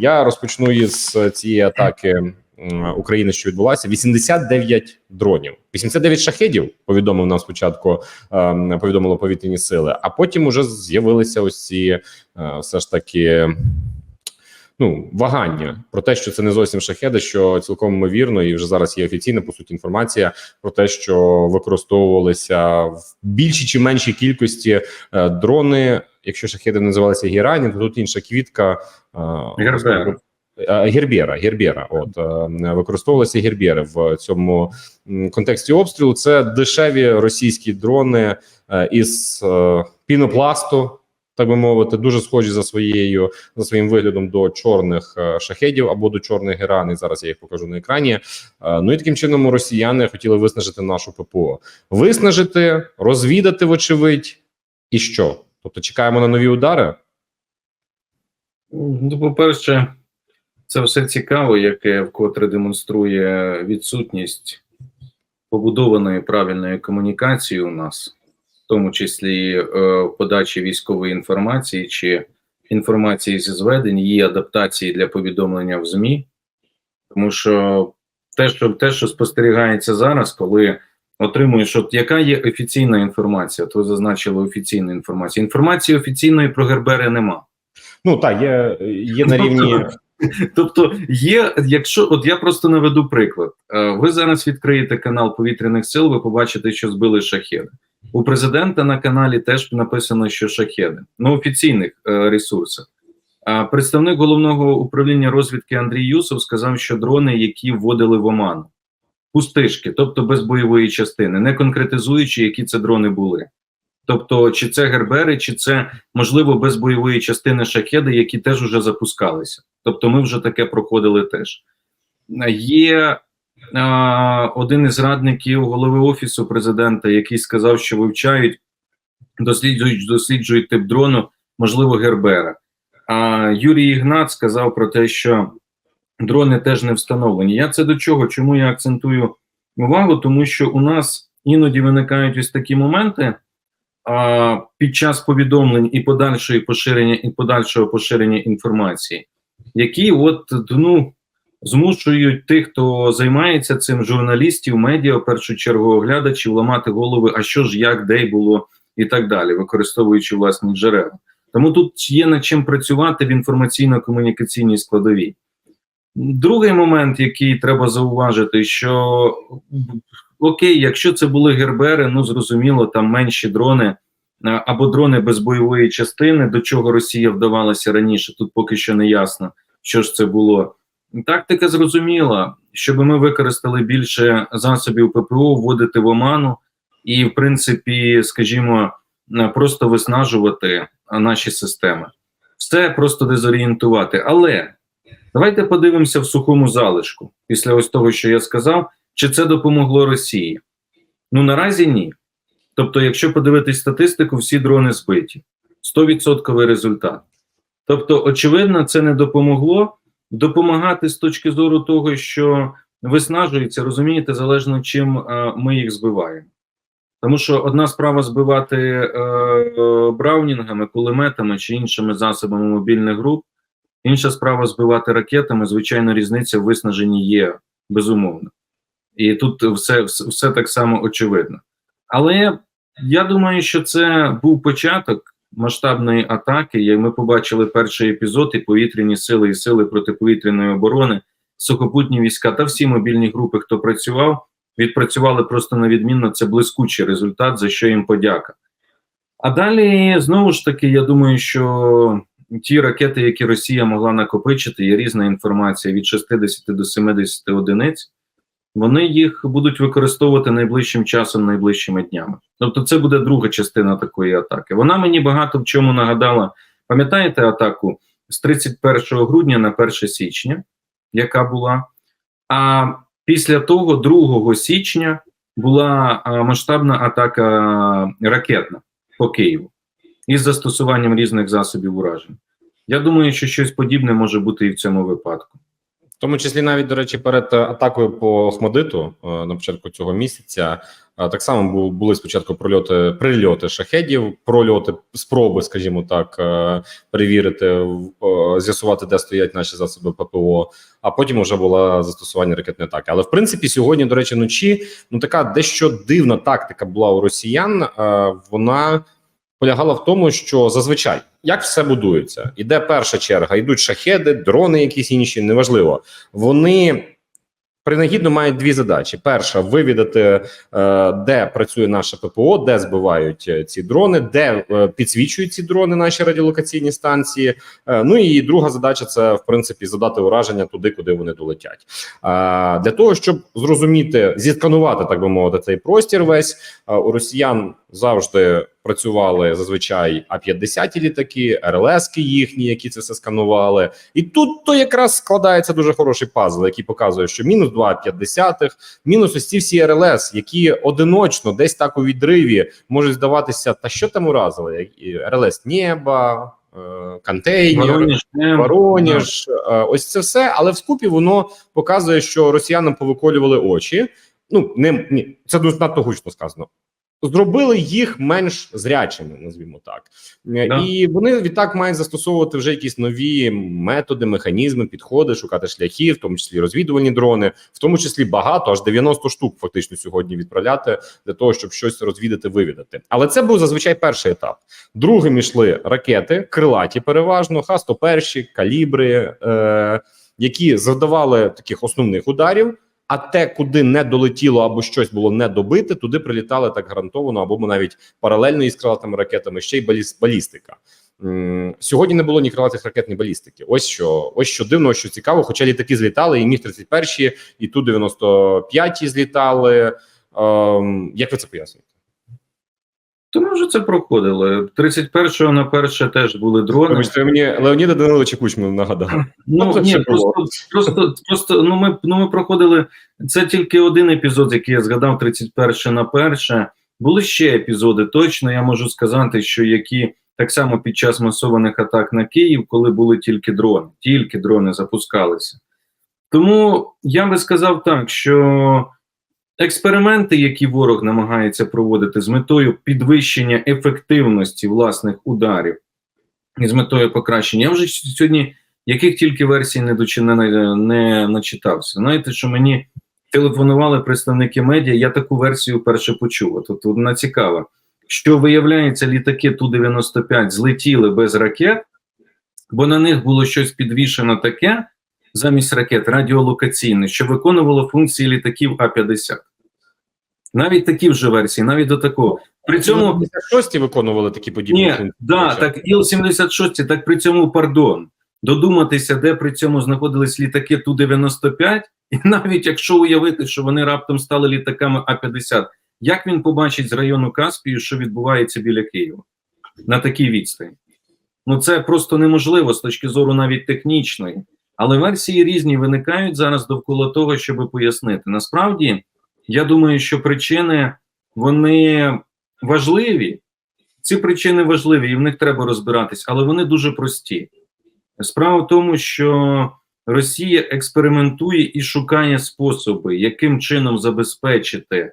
Я розпочну із цієї атаки України, що відбулася. 89 дронів, 89 шахедів. Повідомив нам спочатку. ем, Повідомило повітряні сили, а потім уже з'явилися ось ці е, все ж таки. Ну, вагання про те, що це не зовсім шахеди, що цілком ймовірно, і вже зараз є офіційна по суті інформація про те, що використовувалися в більшій чи меншій кількості е, дрони. Якщо шахеди називалися Гірані, то тут інша квітка е, Гербера. Е, Гербера, от е, використовувалися гербери в цьому контексті обстрілу. Це дешеві російські дрони е, із пінопласту, так би мовити, дуже схожі за своєю за своїм виглядом до чорних е, шахедів або до чорних геран. Зараз я їх покажу на екрані. Е, Ну і таким чином росіяни хотіли виснажити нашу ППО, виснажити, розвідати, вочевидь, і що? Тобто чекаємо на нові удари. Ну, по-перше, це все цікаво, яке вкотре демонструє відсутність побудованої правильної комунікації у нас, тому числі е, подачі військової інформації чи інформації зі зведень, її адаптації для повідомлення в ЗМІ. Тому що те, що те, що спостерігається зараз, коли отримуєш, от яка є офіційна інформація, ви зазначили офіційну інформацію. Інформації офіційної про Гербери нема. Ну так, є, є на рівні. Тобто, є, якщо от я просто наведу приклад, Е, ви зараз відкриєте канал повітряних сил, ви побачите, що збили шахеди. У президента на каналі теж написано, що шахеди на офіційних е, ресурсах. А представник головного управління розвідки Андрій Юсов сказав, що дрони, які вводили в оману, пустишки, тобто без бойової частини, не конкретизуючи, які це дрони були. Тобто, чи це гербери, чи це можливо без бойової частини шахеди, які теж уже запускалися. Тобто, ми вже таке проходили теж. Є а, один із радників голови офісу президента, який сказав, що вивчають, досліджують, досліджують тип дрону, можливо, гербера. А Юрій Ігнат сказав про те, що дрони теж не встановлені. Я це до чого? Чому я акцентую увагу? Тому що у нас іноді виникають ось такі моменти а, під час повідомлень і подальшої поширення і подальшого поширення інформації, які от ну змушують тих, хто займається цим, журналістів, медіа, в першу чергу оглядачів, ламати голови, а що ж, як, де й було, і так далі, використовуючи власні джерела. Тому тут є над чим працювати в інформаційно-комунікаційній складовій. Другий момент, який треба зауважити, що окей, якщо це були гербери, ну зрозуміло, там менші дрони або дрони без бойової частини, до чого Росія вдавалася раніше, тут поки що не ясно, що ж це було. Тактика зрозуміла, щоб ми використали більше засобів ППО, вводити в оману і, в принципі, скажімо, е, просто виснажувати наші системи. Все просто дезорієнтувати. Але давайте подивимося в сухому залишку після ось того, що я сказав, чи це допомогло Росії? Ну наразі ні. Тобто, якщо подивитись статистику, всі дрони збиті. 100% результат. Тобто, очевидно, це не допомогло допомагати з точки зору того, що виснажується, розумієте, залежно чим е, ми їх збиваємо. Тому що одна справа збивати е, браунінгами, кулеметами чи іншими засобами мобільних груп, інша справа збивати ракетами. Звичайно, різниця в виснаженні є безумовно. І тут все, все так само очевидно. Але я думаю, що це був початок масштабної атаки. Як ми побачили перший епізод, і повітряні сили і сили протиповітряної оборони, сухопутні війська та всі мобільні групи, хто працював, відпрацювали просто на відмінно. Це блискучий результат, за що їм подяка. А далі знову ж таки, я думаю, що ті ракети, які Росія могла накопичити, є різна інформація від 60 до 70 одиниць. Вони їх будуть використовувати найближчим часом, найближчими днями. Тобто, це буде друга частина такої атаки. Вона мені багато в чому нагадала. Пам'ятаєте атаку з 31 грудня на 1 січня, яка була? А після того, 2 січня, була масштабна атака ракетна по Києву із застосуванням різних засобів уражень. Я думаю, що щось подібне може бути і в цьому випадку. Тому числі навіть до речі, перед атакою по Охмадиту е, на початку цього місяця Так само бу- були спочатку прольоти, прильоти шахедів, прольоти, спроби, скажімо так, е, перевірити, е, з'ясувати, де стоять наші засоби ППО. А потім вже була застосування ракетної атаки. Але в принципі, сьогодні, до речі, вночі ну така дещо дивна тактика була у росіян. Е, Вона полягала в тому, що зазвичай як все будується, іде перша черга, йдуть шахеди, дрони, якісь інші, неважливо. Вони принагідно мають дві задачі: перша вивідати, е, де працює наше ППО, де збивають е, ці дрони, де е, підсвічують ці дрони наші радіолокаційні станції. Ну і друга задача це в принципі задати ураження туди, куди вони долетять. Для того щоб зрозуміти, зісканувати, так би мовити, цей простір весь у росіян завжди працювали зазвичай А-50 літаки, РЛСки їхні, які це все сканували. І тут то якраз складається дуже хороший пазл, який показує, що мінус 2 А-50, мінус ось ці всі РЛС, які одиночно десь так у відриві можуть здаватися, та що там уразили? РЛС Нєба, е, контейнер. Воронеж, Воронеж, е, ось це все, але в скупі воно показує, що росіянам повиколювали очі. Ну не ні, це дуже надто гучно сказано. Зробили їх менш зрячими, назвімо так, Е, Да. і вони відтак мають застосовувати вже якісь нові методи, механізми, підходи, шукати шляхи, в тому числі розвідувальні дрони, в тому числі багато, аж 90 штук фактично сьогодні відправляти для того, щоб щось розвідати, вивідати. Але це був зазвичай перший етап. Другим йшли ракети, крилаті, переважно, Х-101, калібри, е, які завдавали таких основних ударів. А те, куди не долетіло або щось було не добите, туди прилітали так гарантовано, або навіть паралельно із крилатими ракетами, ще й баліс- балістика. Сьогодні не було ні крилатих ракет, ні балістики. Ось що, ось що дивно, що цікаво. Хоча літаки злітали, і міг 31 і ту 95 злітали. Ем, як ви це пояснюєте? То ми вже це проходили. 31-го на перше теж були дрони. Вибачте, ви мені Леоніда Даниловича Кучму нагадали. Ну це ні, просто, просто, просто ну ми ну ми проходили. Це тільки один епізод, який я згадав, 31 на перше. Були ще епізоди. Точно я можу сказати, що які так само під час масованих атак на Київ, коли були тільки дрони, тільки дрони запускалися. Тому я би сказав так, що експерименти, які ворог намагається проводити з метою підвищення ефективності власних ударів і з метою покращення, я вже сьогодні яких тільки версій не дочи- не, начитався. Знаєте, що мені телефонували представники медіа, я таку версію вперше почув. От вона цікава. Що виявляється, літаки Ту-95 злетіли без ракет, бо на них було щось підвішено таке замість ракет радіолокаційне, що виконувало функції літаків А-50. Навіть такі вже версії, навіть до такого. При цьому 56 виконували такі подібні ні, да, так Іл-76, так при цьому, пардон, додуматися, де при цьому знаходились літаки Ту-95, і навіть якщо уявити, що вони раптом стали літаками А-50, як він побачить з району Каспію, що відбувається біля Києва на такій відстані? Ну це просто неможливо з точки зору навіть технічної. Але версії різні виникають зараз довкола того, щоб пояснити. Насправді, я думаю, що причини вони важливі, ці причини важливі, і в них треба розбиратись, але вони дуже прості. Справа в тому, що Росія експериментує і шукає способи, яким чином забезпечити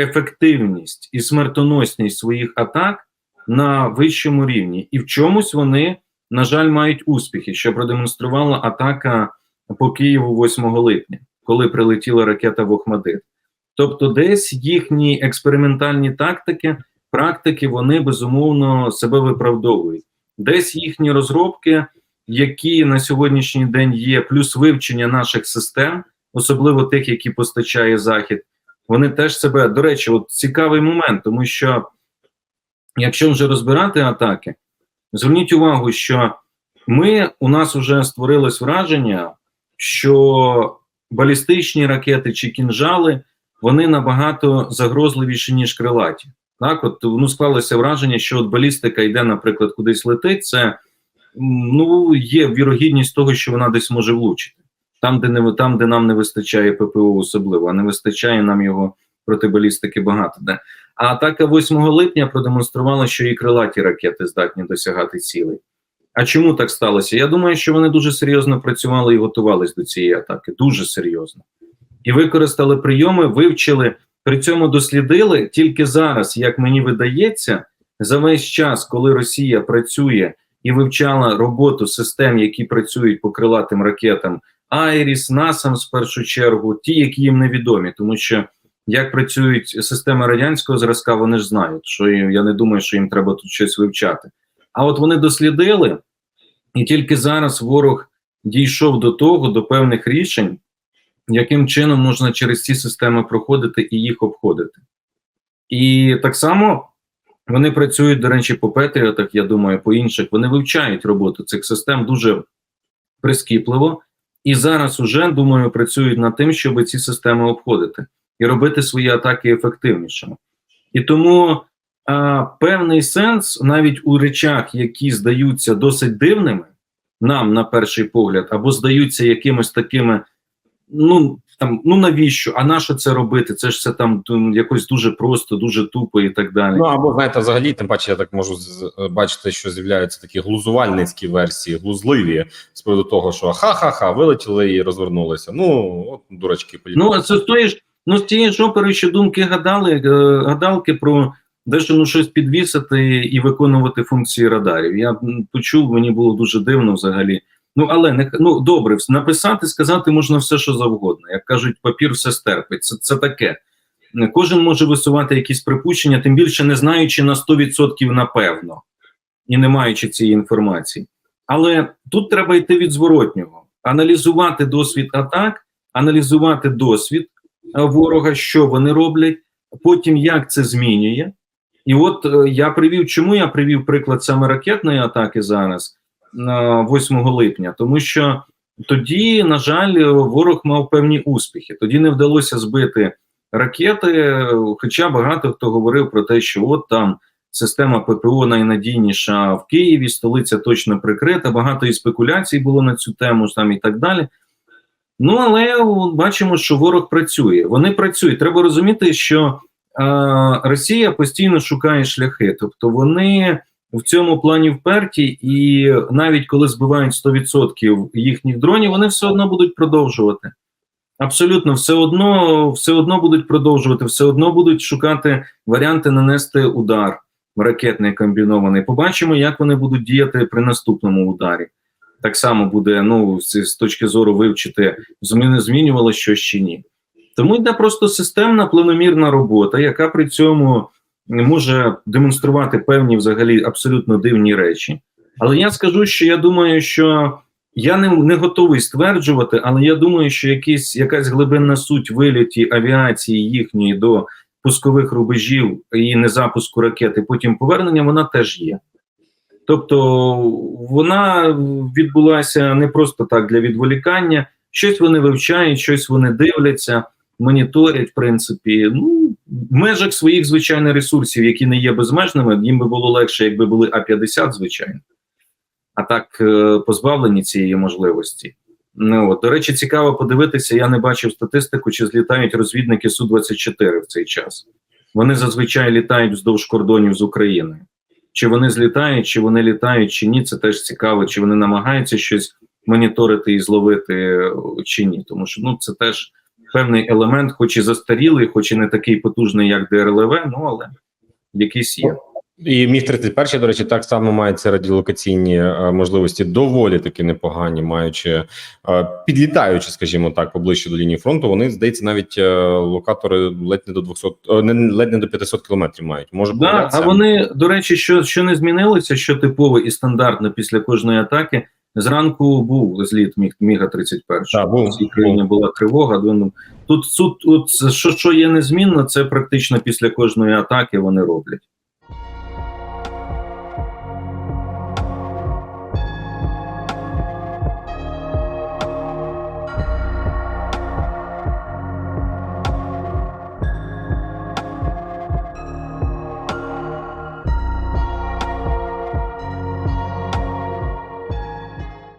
ефективність і смертоносність своїх атак на вищому рівні. І в чомусь вони, на жаль, мають успіхи, що продемонструвала атака по Києву 8 липня, коли прилетіла ракета в Охмадит. Тобто, десь їхні експериментальні тактики, практики, вони безумовно себе виправдовують. Десь їхні розробки, які на сьогоднішній день є, плюс вивчення наших систем, особливо тих, які постачає Захід, вони теж себе, до речі, от цікавий момент, тому що якщо вже розбирати атаки, зверніть увагу, що ми у нас вже створилось враження, що балістичні ракети чи кінжали вони набагато загрозливіші, ніж крилаті. Так, от ну склалося враження, що от балістика йде, наприклад, кудись летить. Це ну є вірогідність того, що вона десь може влучити. Там, де не там, де нам не вистачає ППО, особливо, а не вистачає нам його протибалістики багато. Де. А атака 8 липня продемонструвала, що і крилаті ракети здатні досягати цілей. А чому так сталося? Я думаю, що вони дуже серйозно працювали і готувалися до цієї атаки. Дуже серйозно. І використали прийоми, вивчили При цьому дослідили тільки зараз, як мені видається, за весь час, коли Росія працює і вивчала роботу систем, які працюють по крилатим ракетам, Айріс, НАСАМ в першу чергу, ті, які їм невідомі, тому що як працюють системи радянського зразка, вони ж знають, що я не думаю, що їм треба тут щось вивчати. А от вони дослідили, і тільки зараз ворог дійшов до того, до певних рішень, яким чином можна через ці системи проходити і їх обходити. І так само вони працюють, до речі, по Петріотах, я думаю, по інших. Вони вивчають роботу цих систем дуже прискіпливо. І зараз уже, думаю, працюють над тим, щоб ці системи обходити і робити свої атаки ефективнішими. І тому а, певний сенс навіть у речах, які здаються досить дивними, нам на перший погляд, або здаються якимось такими, ну там, ну навіщо? А на що це робити? Це ж все там якось дуже просто, дуже тупо і так далі. Ну або знаєте, взагалі, тим паче, я так можу бачити, що з'являються такі глузувальницькі версії, глузливі з приводу того, що ха-ха-ха, вилетіли і розвернулися. Ну от дурачки Ну, це з тої ж, ну, з тієї ж опери ще думки гадали, е, гадалки про дещо ну, щось підвісити і виконувати функції радарів. Я почув, мені було дуже дивно взагалі. Ну, але не ну добре, написати, сказати можна все, що завгодно. Як кажуть, папір все стерпить. Це, це таке. Кожен може висувати якісь припущення, тим більше не знаючи на 100% напевно і не маючи цієї інформації. Але тут треба йти від зворотнього, аналізувати досвід атак, аналізувати досвід ворога, що вони роблять, потім як це змінює. І от е, я привів, чому я привів приклад саме ракетної атаки зараз, 8 липня, тому що тоді, на жаль, е, ворог мав певні успіхи. Тоді не вдалося збити ракети, е, хоча багато хто говорив про те, що от там система ППО найнадійніша в Києві, столиця точно прикрита. Багато і спекуляцій було на цю тему там і так далі. Ну але бачимо, що ворог працює. Вони працюють. Треба розуміти, що е, Росія постійно шукає шляхи, тобто вони в цьому плані вперті, і навіть коли збивають 100% їхніх дронів, вони все одно будуть продовжувати. Абсолютно, все одно, все одно будуть продовжувати, все одно будуть шукати варіанти нанести удар ракетний комбінований. Побачимо, як вони будуть діяти при наступному ударі. Так само буде ну з, точки зору вивчити, зміни змінювало щось чи ні. Тому йде просто системна планомірна робота, яка при цьому може демонструвати певні взагалі абсолютно дивні речі. Але я скажу, що я думаю, що я не, не готовий стверджувати, але я думаю, що якісь, якась глибинна суть виліті авіації їхньої до пускових рубежів і незапуску ракети, потім повернення, вона теж є. Тобто вона відбулася не просто так для відволікання, щось вони вивчають, щось вони дивляться, моніторять, в принципі, ну, в межах своїх звичайних ресурсів, які не є безмежними, їм би було легше, якби були А-50, звичайно. А так е, позбавлені цієї можливості. Ну, от, до речі, цікаво подивитися, я не бачив статистику, чи злітають розвідники Су-24 в цей час. Вони зазвичай літають вздовж кордонів з Україною. Чи вони злітають, чи вони літають, чи ні, це теж цікаво, чи вони намагаються щось моніторити і зловити, е, чи ні. Тому що ну, це теж певний елемент, хоч і застарілий, хоч і не такий потужний, як ДРЛВ, ну але якийсь є. І міг 31 до речі, так само має ці радіолокаційні е, можливості доволі таки непогані, маючи е, підлітаючи, скажімо так, поближче до лінії фронту. Вони здається, навіть е, локатори ледь не до 200, е, не ледь не до 500 кілометрів мають. Може Да, а вони, до речі, що, що не змінилося, що типово і стандартно після кожної атаки. Зранку був зліт міг Міга 31 Так, був, в цій країні була тривога. Тут суд, от що, що є незмінно, це практично після кожної атаки вони роблять.